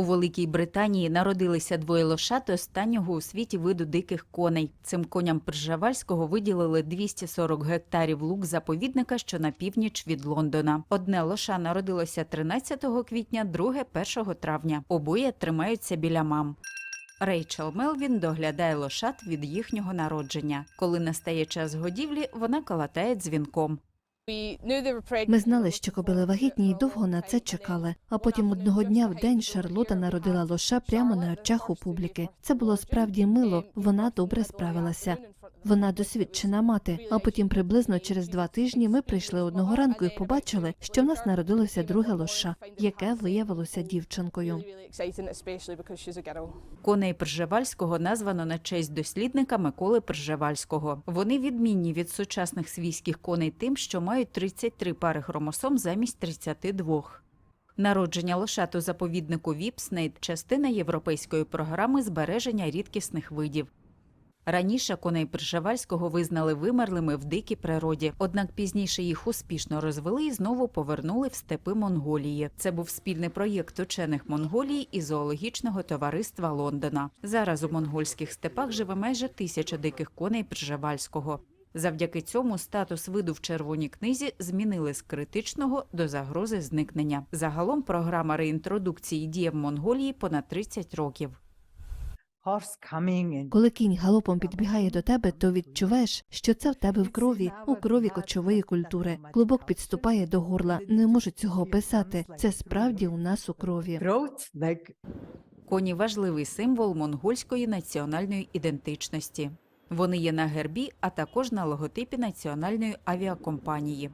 У Великій Британії народилися двоє лошат останнього у світі виду диких коней. Цим коням Пржевальського виділили 240 гектарів лук заповідника, що на північ від Лондона. Одне лоша народилося 13 квітня, друге 1 травня. Обоє тримаються біля мам. Рейчел Мелвін доглядає лошат від їхнього народження. Коли настає час годівлі, вона калатає дзвінком. Ми знали, що кобили вагітні і довго на це чекали. А потім одного дня в день Шарлота народила лоша прямо на очах у публіки. Це було справді мило. Вона добре справилася. Вона досвідчена мати. А потім приблизно через два тижні ми прийшли одного ранку і побачили, що в нас народилося друге лоша, яке виявилося дівчинкою. Коней Пржевальського названо на честь дослідника Миколи Пржевальського. Вони відмінні від сучасних свійських коней тим, що мають 33 пари хромосом замість 32. Народження лошат у заповіднику Віпснейд – частина європейської програми збереження рідкісних видів. Раніше коней Пржевальського визнали вимерлими в дикій природі, однак пізніше їх успішно розвели і знову повернули в степи Монголії. Це був спільний проєкт учених Монголії і зоологічного товариства Лондона. Зараз у монгольських степах живе майже тисяча диких коней Пржевальського. Завдяки цьому статус виду в червоній книзі змінили з критичного до загрози зникнення. Загалом програма реінтродукції діє в Монголії понад 30 років. Коли кінь галопом підбігає до тебе, то відчуваєш, що це в тебе в крові, у крові кочової культури. Клубок підступає до горла. Не можу цього описати. Це справді у нас у крові. Коні важливий символ монгольської національної ідентичності. Вони є на гербі, а також на логотипі національної авіакомпанії.